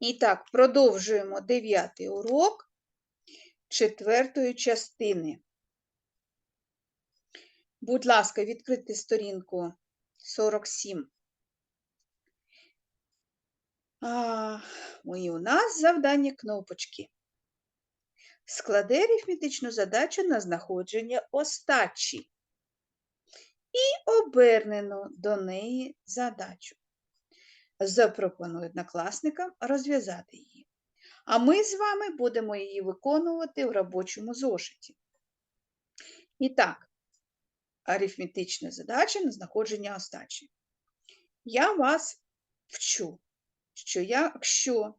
І так, продовжуємо дев'ятий урок четвертої частини. Будь ласка, відкрити сторінку 47. А, і у нас завдання кнопочки. Складе арифметичну задачу на знаходження остачі і обернену до неї задачу. Запропоную однокласникам розв'язати її. А ми з вами будемо її виконувати в робочому зошиті. І так, арифметична задача на знаходження остачі. Я вас вчу, що якщо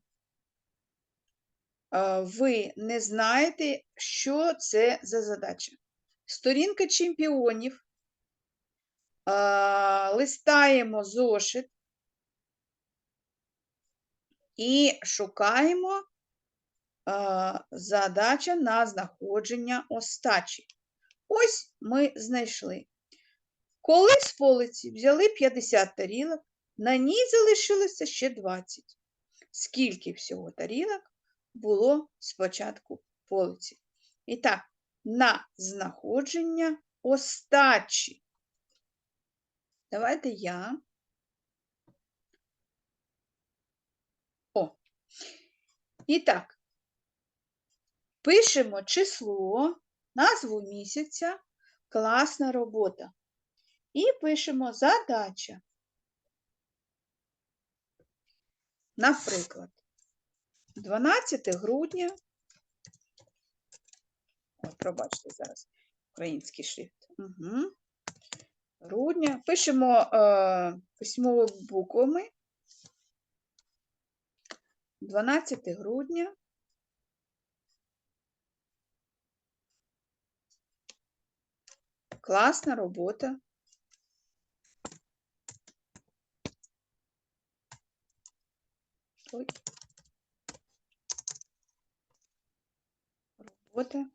е, ви не знаєте, що це за задача. Сторінка чемпіонів. е, Листаємо зошит і шукаємо е, задача на знаходження остачі. Ось ми знайшли. Коли з полиці взяли 50 тарілок, на ній залишилося ще 20. Скільки всього тарілок було спочатку полиці? І так, на знаходження остачі. Давайте я. О. І так, пишемо число, назву місяця, класна робота. І пишемо задача. Наприклад, 12 грудня. Пробачте зараз український шрифт. Угу. Грудня. Пишемо е, письмовими буквами. 12 грудня. Класна робота. Ой. Робота.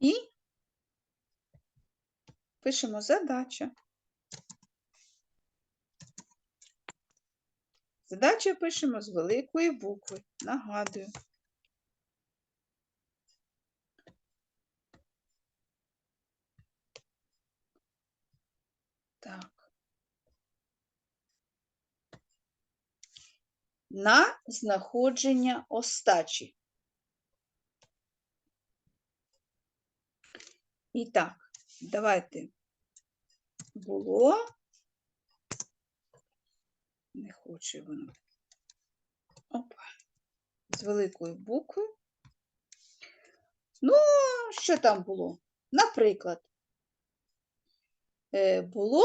І пишемо задача. Задачу пишемо з великої букви. Нагадую. Так. На знаходження остачі. І так, давайте було. Не хоче воно. Опа. З великою буквою. Ну, що там було? Наприклад, е, було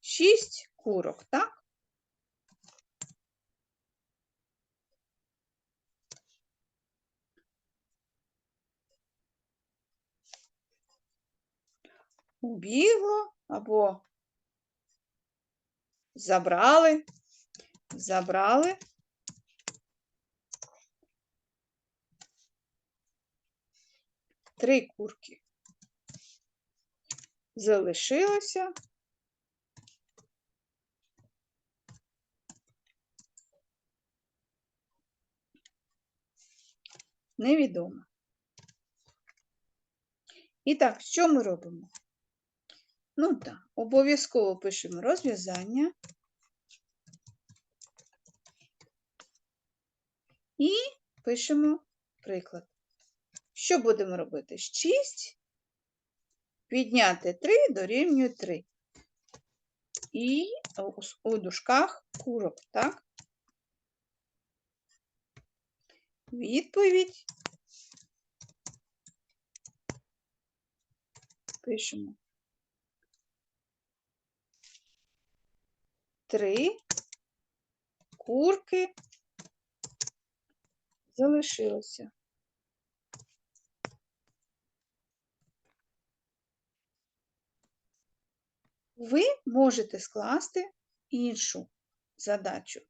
шість курок, так? Убігло або забрали, забрали. Три курки. Залишилося. Невідомо. І так, що ми робимо? Ну так, обов'язково пишемо розв'язання. І пишемо приклад. Що будемо робити? 6 підняти 3 дорівнює 3. І у дужках курок, так? Відповідь пишемо. Три курки залишилося. Ви можете скласти іншу задачу,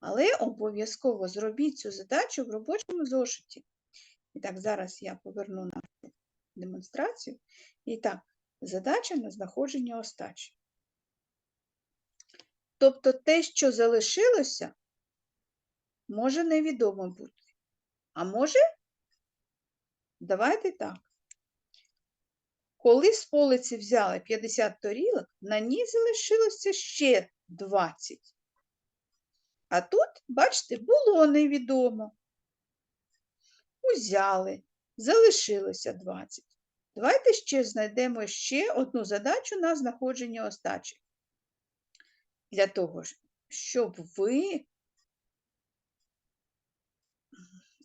але обов'язково зробіть цю задачу в робочому зошиті. І так, зараз я поверну нашу демонстрацію. І так, задача на знаходження остачі. Тобто те, що залишилося, може невідомо бути. А може, давайте так. Коли з полиці взяли 50 тарілок, на ній залишилося ще 20. А тут, бачите, було невідомо. Узяли, залишилося 20. Давайте ще знайдемо ще одну задачу на знаходження остачі. Для того, щоб ви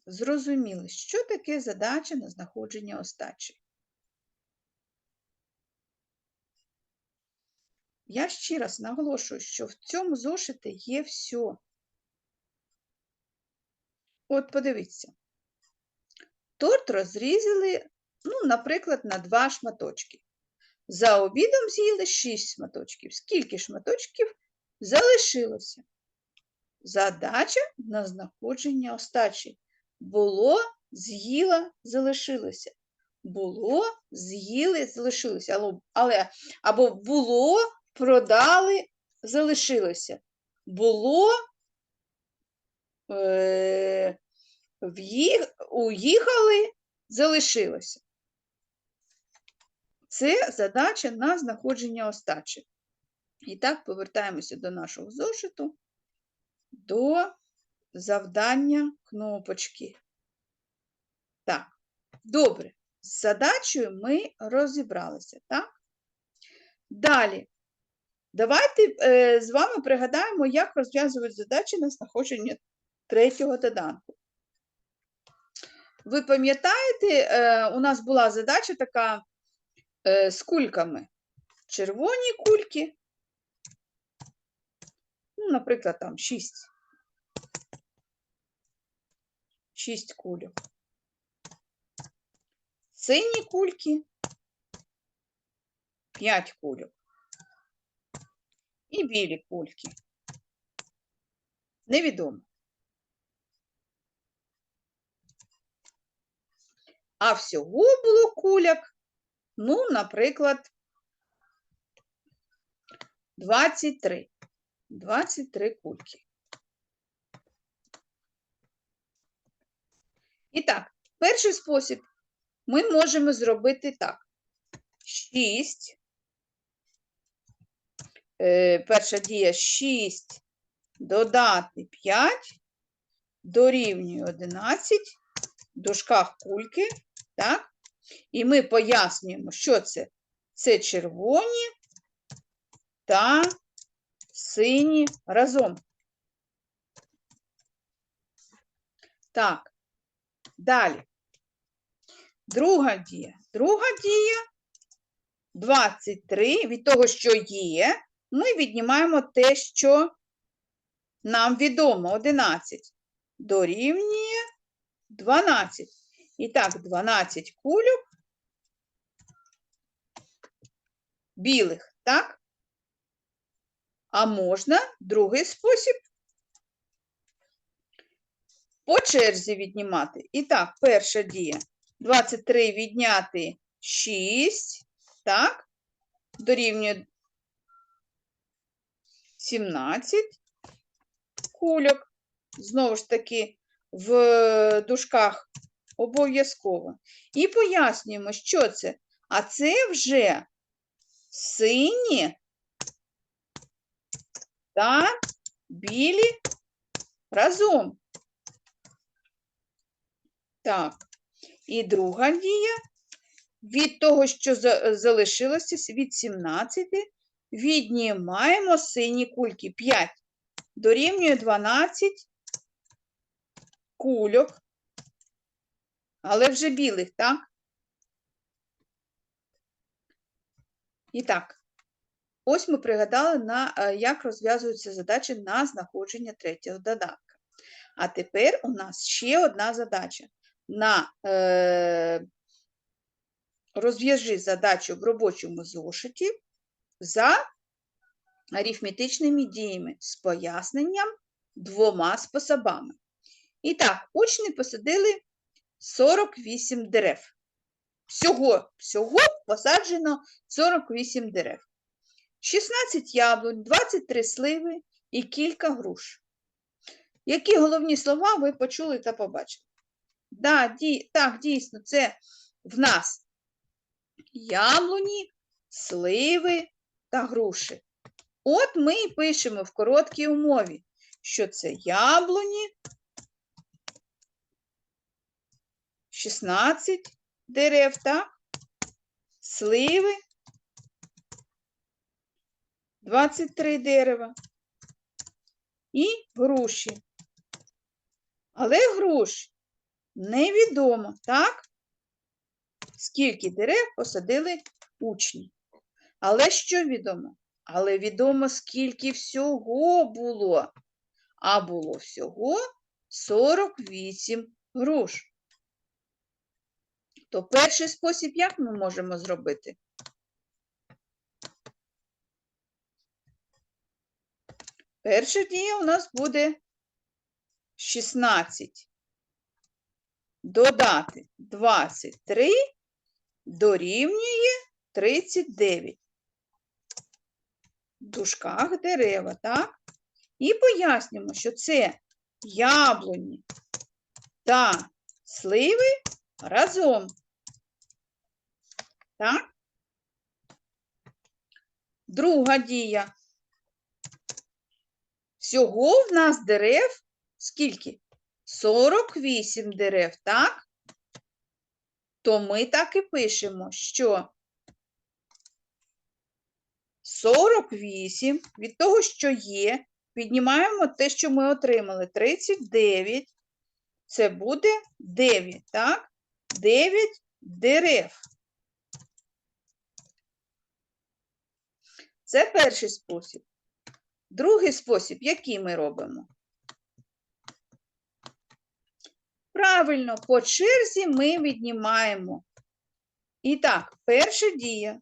зрозуміли, що таке задача на знаходження остачі. Я ще раз наголошую, що в цьому зошиті є все. От подивіться. Торт розрізали, ну, наприклад, на два шматочки. За обідом з'їли 6 шматочків. Скільки шматочків залишилося? Задача на знаходження остачі. Було, з'їла, залишилося. Було, з'їли, залишилося. Але, або було, продали, залишилося. Було, е, в'їх- уїхали, залишилося. Це задача на знаходження остачі. І так, повертаємося до нашого зошиту, до завдання кнопочки. Так, добре. З задачею ми розібралися, так? Далі. Давайте е, з вами пригадаємо, як розв'язують задачі на знаходження третього доданку. Ви пам'ятаєте, е, у нас була задача така е, з кульками. Червоні кульки, наприклад, там 6. 6 кульок. Сині кульки 5 кульок. І білі кульки. Невідомо. А всього було куляк, ну, наприклад, 23. 23 кульки. І так, перший спосіб ми можемо зробити так. 6. Е, перша дія 6 додати 5 дорівнює 11 в дужках кульки, так? І ми пояснюємо, що це? Це червоні та сині разом. Так, далі. Друга дія. Друга дія 23. Від того, що є, ми віднімаємо те, що нам відомо 11. Дорівнює 12. І так, 12 кульок білих, так? А можна другий спосіб по черзі віднімати. І так, перша дія. 23 відняти 6, так? Дорівнює 17 кульок. Знову ж таки, в дужках обов'язково. І пояснюємо, що це. А це вже сині та білі разом. Так, і друга дія. Від того, що залишилося, від 17, віднімаємо сині кульки. 5 дорівнює 12 кульок, але вже білих, так? І так, ось ми пригадали, на, е, як розв'язуються задачі на знаходження третього додатка. А тепер у нас ще одна задача. На е, розв'яжи задачу в робочому зошиті за арифметичними діями з поясненням двома способами. І так, учні посадили 48 дерев. Всього, всього посаджено 48 дерев. 16 яблунь, 23 сливи і кілька груш. Які головні слова ви почули та побачили? Да, ді, так, дійсно, це в нас яблуні, сливи та груші. От ми і пишемо в короткій умові, що це яблуні, 16 дерев, так? Сливи, 23 дерева і груші. Але груш невідомо, так? Скільки дерев посадили учні. Але що відомо? Але відомо, скільки всього було. А було всього 48 груш. То перший спосіб, як ми можемо зробити? Перша дія у нас буде 16. Додати 23 дорівнює 39. В дужках дерева, так? І пояснюємо, що це яблуні та сливи разом. Так? Друга дія. Всього в нас дерев скільки? 48 дерев, так? То ми так і пишемо, що 48 від того, що є, піднімаємо те, що ми отримали. 39. Це буде 9, так? 9 дерев. Це перший спосіб. Другий спосіб, який ми робимо? Правильно, по черзі ми віднімаємо. І так, перша дія.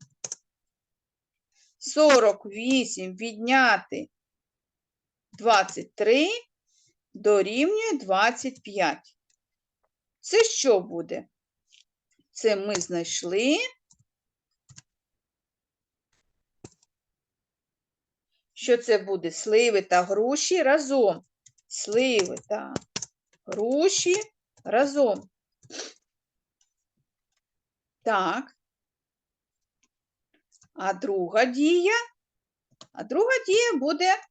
48 відняти 23 дорівнює 25. Це що буде? Це ми знайшли. Що це буде? Сливи та груші разом. Сливи та груші разом. Так. А друга дія? А друга дія буде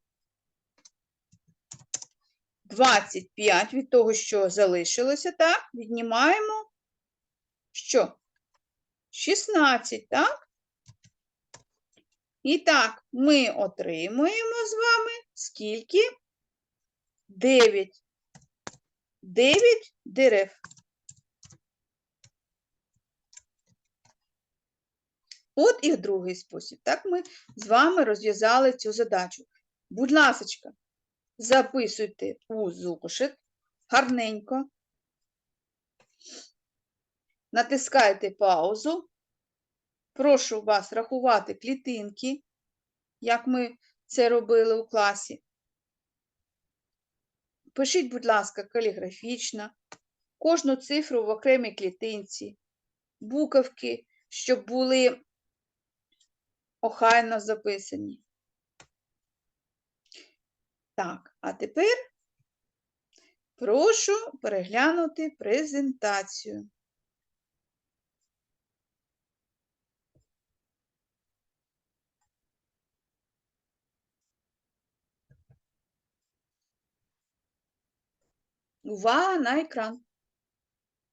25 від того, що залишилося, так? Віднімаємо що? 16, так? І так, ми отримуємо з вами скільки? 9. 9 дерев. От і другий спосіб. Так ми з вами розв'язали цю задачу. Будь ласочка, записуйте у зошит гарненько. Натискайте паузу. Прошу вас рахувати клітинки, як ми це робили у класі. Пишіть, будь ласка, каліграфічно, кожну цифру в окремій клітинці, буковки, щоб були охайно записані. Так, а тепер прошу переглянути презентацію. Увага на екран.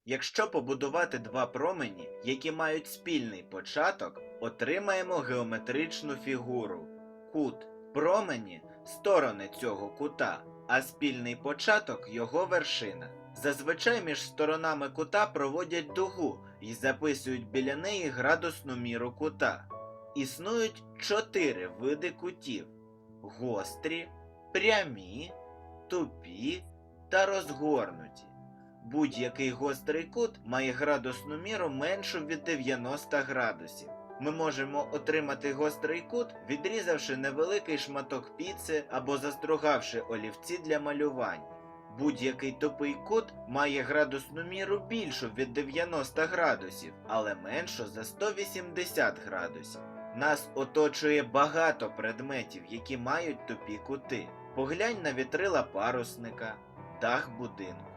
Якщо побудувати два промені, які мають спільний початок, отримаємо геометричну фігуру. Кут промені сторони цього кута, а спільний початок його вершина. Зазвичай між сторонами кута проводять дугу і записують біля неї градусну міру кута. Існують чотири види кутів: гострі, прямі, тупі та розгорнуті. Будь-який гострий кут має градусну міру меншу від 90 градусів. Ми можемо отримати гострий кут, відрізавши невеликий шматок піци або застругавши олівці для малювання. Будь-який тупий кут має градусну міру більшу від 90 градусів, але меншу за 180 градусів. Нас оточує багато предметів, які мають тупі кути. Поглянь на вітрила парусника, дах будинку.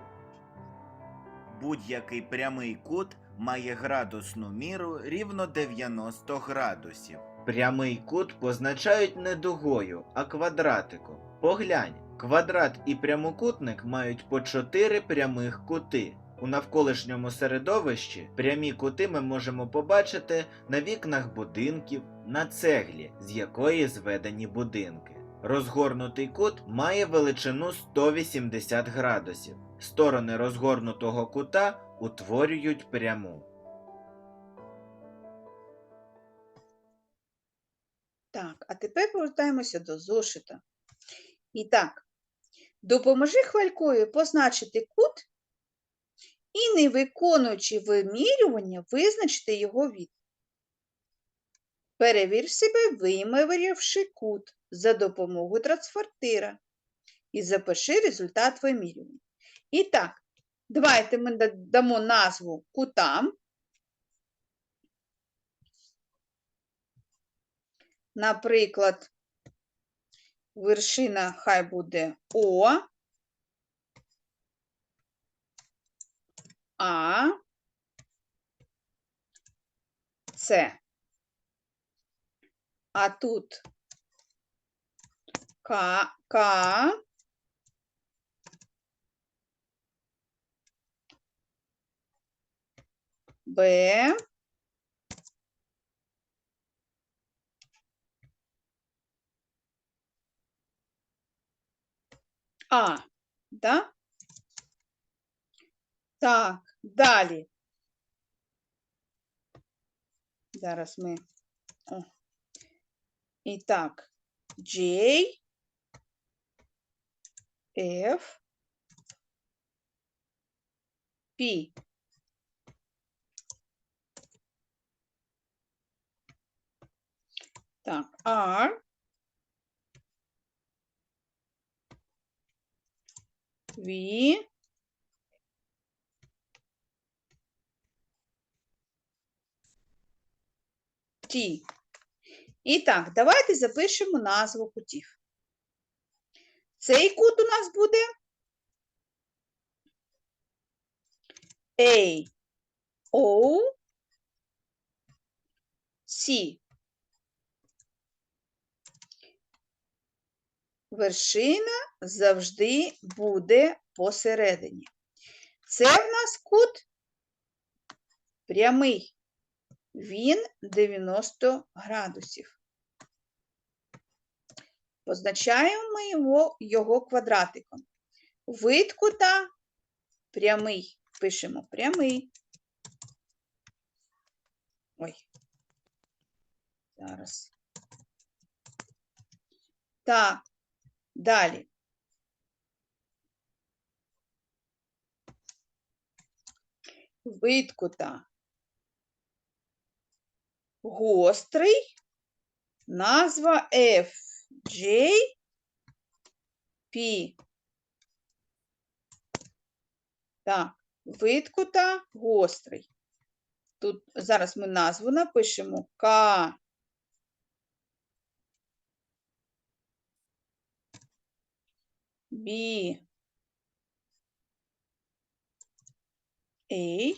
Будь-який прямий кут має градусну міру рівно 90 градусів. Прямий кут позначають не дугою, а квадратиком. Поглянь, квадрат і прямокутник мають по 4 прямих кути. У навколишньому середовищі прямі кути ми можемо побачити на вікнах будинків, на цеглі, з якої зведені будинки. Розгорнутий кут має величину 180 градусів. Сторони розгорнутого кута утворюють пряму. Так, а тепер повертаємося до зошита. І так, допоможи хвалькою позначити кут і, не виконуючи вимірювання, визначити його від. Перевір себе, вимірявши кут за допомогою трансфортира і запиши результат вимірювання. І так, давайте ми дамо назву кутам. Наприклад, вершина хай буде О, А, С. А тут К, К, Б, А, да? Так, далі. Зараз ми. О. І так, J, F, P. Так, R, V, T. І так, давайте запишемо назву кутів. Цей кут у нас буде A, O, C. Вершина завжди буде посередині. Це в нас кут прямий. Він 90 градусів. Позначаємо його, його квадратиком. Вид кута прямий. Пишемо прямий. Ой. Зараз. Так, далі. Вид кута гострий, назва F, J, P. Так, вид кута гострий. Тут зараз ми назву напишемо К. B. A.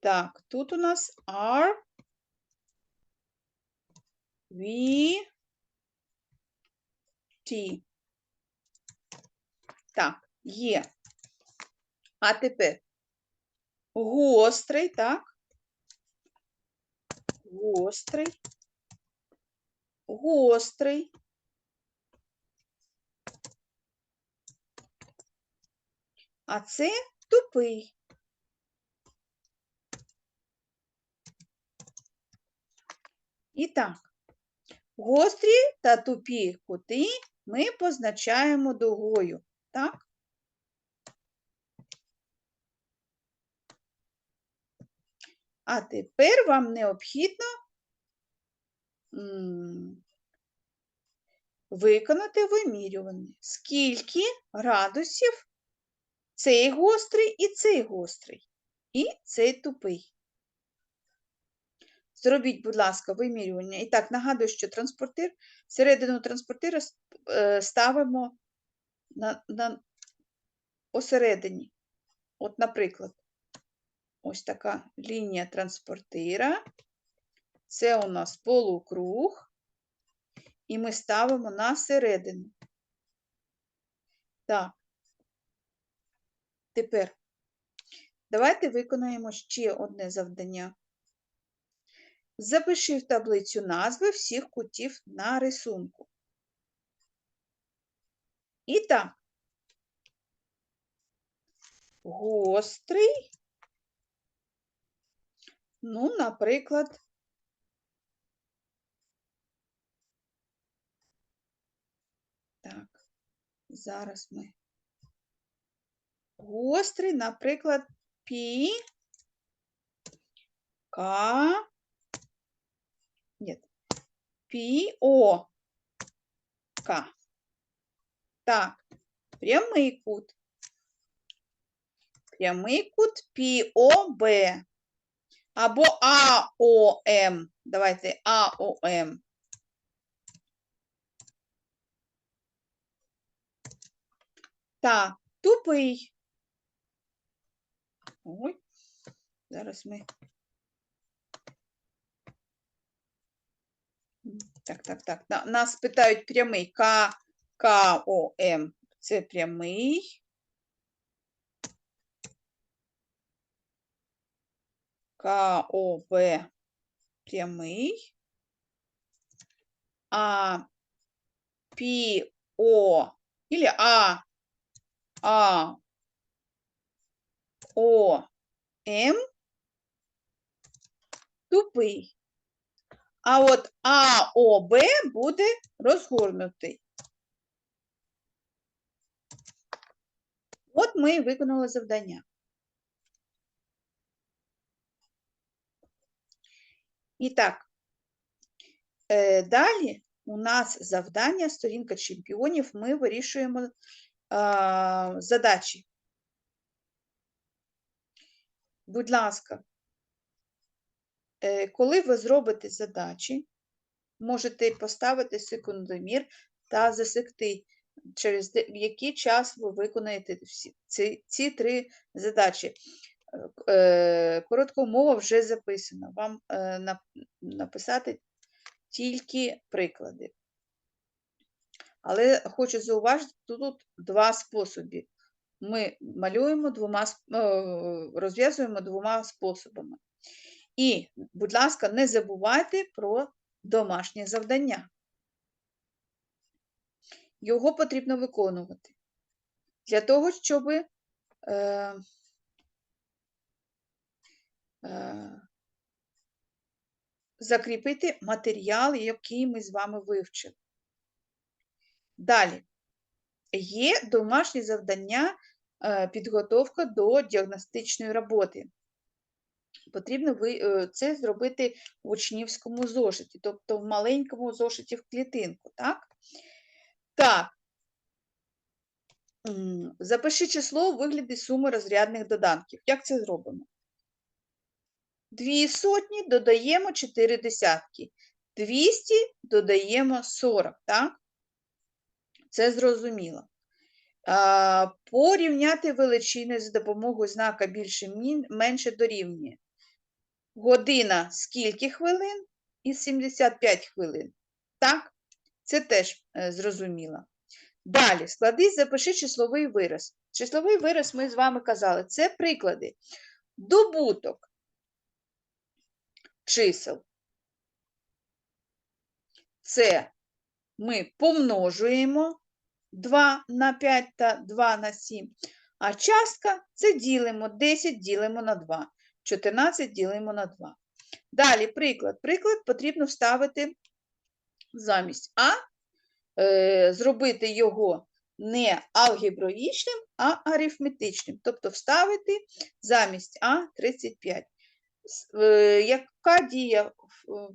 Так, тут у нас R, V, Так, є. А тепер гострий, так? Гострий. Гострий. А це тупий. І так, гострі та тупі кути ми позначаємо дугою, так? А тепер вам необхідно виконати вимірювання. Скільки градусів цей гострий і цей гострий, і цей тупий. Зробіть, будь ласка, вимірювання. І так, нагадую, що транспортир, середину транспортира е, ставимо на, на посередині. От, наприклад, ось така лінія транспортира. Це у нас полукруг, і ми ставимо на середину. Так. Тепер давайте виконаємо ще одне завдання. Запиши в таблицю назви всіх кутів на рисунку. І так, гострий, ну, наприклад, так, зараз ми. Гострий, наприклад, пі, ка, о. Так, прямий кут. Прямий кут ПОБ. Або АОМ. Давайте АОМ. Так, тупий. Ой, зараз ми. Так, так, так. на- Нас питають прямий К, КОМ. Це прямий. КОБ прямий. А ПО или А, А, О, М тупий. А от АОБ буде розгорнутий. От ми і виконали завдання. І так, е, далі у нас завдання, сторінка чемпіонів, ми вирішуємо а, задачі. Будь ласка, е, коли ви зробите задачі, можете поставити секундомір та засекти, через який час ви виконаєте всі ці, ці три задачі. Е, е, Коротка умова вже записана. Вам е, написати тільки приклади. Але хочу зауважити, тут два способи. Ми малюємо двома, е, розв'язуємо двома способами. І, будь ласка, не забувайте про домашнє завдання. Його потрібно виконувати. Для того, щоб е, е, закріпити матеріал, який ми з вами вивчили. Далі. Є домашнє завдання е, підготовка до діагностичної роботи. Потрібно е, це зробити в учнівському зошиті, тобто в маленькому зошиті в клітинку, так? Так. Запиши число у вигляді суми розрядних доданків. Як це зробимо? Дві сотні додаємо 4 десятки. 200 додаємо 40, так? Це зрозуміло. Порівняти величини за допомогою знака більше менше дорівнює. Година скільки хвилин? І 75 хвилин. Так? Це теж е, зрозуміло. Далі, склади, запиши числовий вираз. Числовий вираз ми з вами казали, це приклади. Добуток чисел. Це ми помножуємо 2 на 5 та 2 на 7. А частка це ділимо 10 ділимо на 2, 14 ділимо на 2. Далі приклад. Приклад потрібно вставити замість А, е, зробити його не алгебраїчним, а арифметичним. Тобто вставити замість А 35. Е, Яка дія в-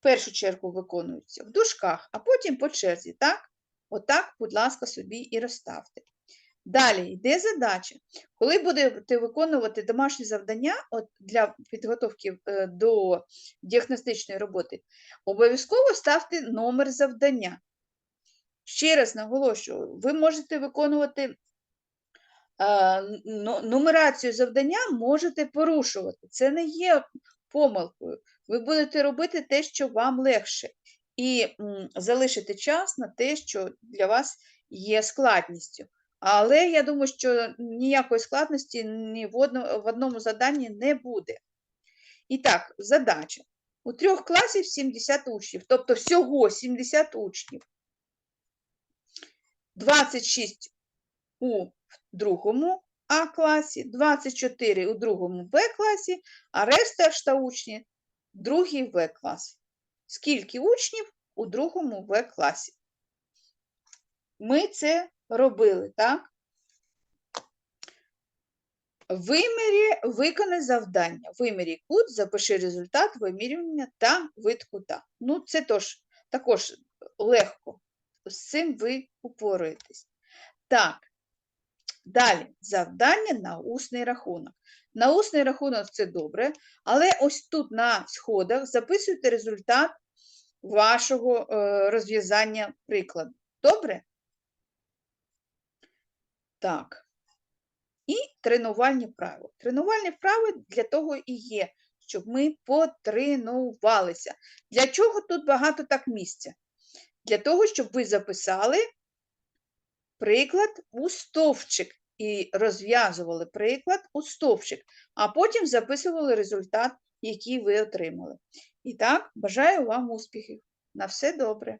першу чергу виконуються в дужках, а потім по черзі. Так? Отак, будь ласка, собі і розставте. Далі йде задача. Коли будете виконувати домашні завдання от для підготовки е, до діагностичної роботи, обов'язково ставте номер завдання. Ще раз наголошую, ви можете виконувати а, ну- нумерацію завдання, можете порушувати. Це не є помилкою. Ви будете робити те, що вам легше, і м, залишите час на те, що для вас є складністю. Але я думаю, що ніякої складності ні в одному, в одному заданні не буде. І так, задача. У трьох класів 70 учнів, тобто всього 70 учнів. 26 у другому А класі, 24 у другому Б класі, а решта ж та учні другий В клас. Скільки учнів у другому В класі? Ми це робили, так? Вимірі, виконай завдання. Вимірі кут, запиши результат вимірювання та вид кута. Ну, це тож, також легко. З цим ви упораєтесь. Так, далі завдання на усний рахунок. На усний рахунок це добре, але ось тут на сходах записуйте результат вашого е, розв'язання прикладу. Добре? Так. І тренувальні вправи. Тренувальні вправи для того і є, щоб ми потренувалися. Для чого тут багато так місця? Для того, щоб ви записали приклад у стовпчик і розв'язували приклад у стовпчик, а потім записували результат, який ви отримали. І так, бажаю вам успіхів. На все добре.